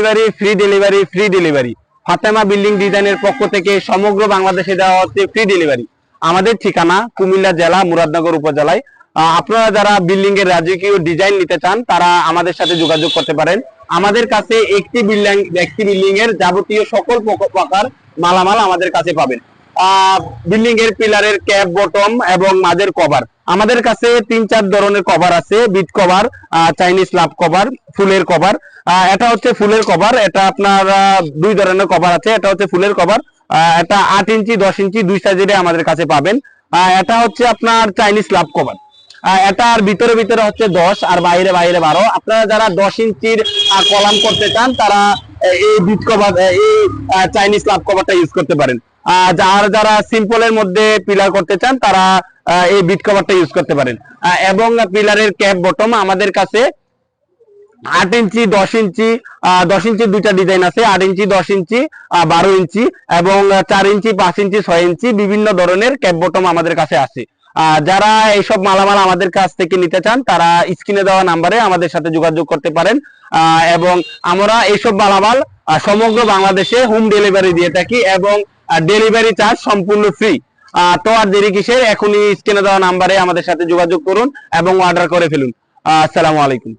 Delivery free delivery free delivery Fatema building ডিজাইনের পক্ষ থেকে সমগ্র বাংলাদেশে দেওয়া হচ্ছে ফ্রি ডেলিভারি আমাদের ঠিকানা কুমিল্লা জেলা, মুরাদনগর উপজেলায়। আপনারা যারা বিল্ডিং এর রাজকীয় ডিজাইন নিতে চান, তারা আমাদের সাথে যোগাযোগ করতে পারেন। আমাদের কাছে একটি বিল্ডিং একটি বিল্ডিং এর যাবতীয় সকল প্রকার মালামাল আমাদের কাছে পাবেন। বিল্ডিং এর পিলারের ক্যাপ বটম এবং মাঝের কভার আমাদের কাছে তিন চার ধরনের কভার আছে bead cover Chinese love cover ফুলের কভার এটা হচ্ছে ফুলের কভার এটা আপনার দুই ধরনের কভার আছে। এটা হচ্ছে ফুলের কভার এটা আট ইঞ্চি, দশ ইঞ্চি, দুই সাইজের আমাদের কাছে পাবেন। এটা হচ্ছে আপনার চাইনিজ লাভ কভার এটার ভিতরে ভিতরে হচ্ছে দশ, আর বাইরে বাইরে বারো। আপনারা যারা দশ ইঞ্চির কলাম করতে চান, তারা এই বিট কভার এই চাইনিজ লাভ কভারটা ইউজ করতে পারেন। আহ, যারা সিম্পলের মধ্যে পিলার করতে চান তারা এই বিট কভারটা ইউজ করতে পারেন। এবং পিলারের ক্যাপ বটম আমাদের কাছে আট ইঞ্চি দশ ইঞ্চি দশ ইঞ্চি দুইটা ডিজাইন আছে। আট ইঞ্চি দশ ইঞ্চি বারো ইঞ্চি এবং চার ইঞ্চি পাঁচ ইঞ্চি ছয় ইঞ্চি বিভিন্ন ধরনের ক্যাপ বটম আমাদের কাছে আছে। যারা এইসব মালামাল আমাদের কাছ থেকে নিতে চান তারা স্ক্রিনে দেওয়া নাম্বারে আমাদের সাথে যোগাযোগ করতে পারেন। এবং আমরা এইসব মালামাল সমগ্র বাংলাদেশে হোম ডেলিভারি দিয়ে থাকি এবং ডেলিভারি চার্জ সম্পূর্ণ ফ্রি তো আর দেরি কিসের? এখনই স্ক্রিনে দেওয়া নাম্বারে আমাদের সাথে যোগাযোগ করুন এবং অর্ডার করে ফেলুন। আসসালামু আলাইকুম।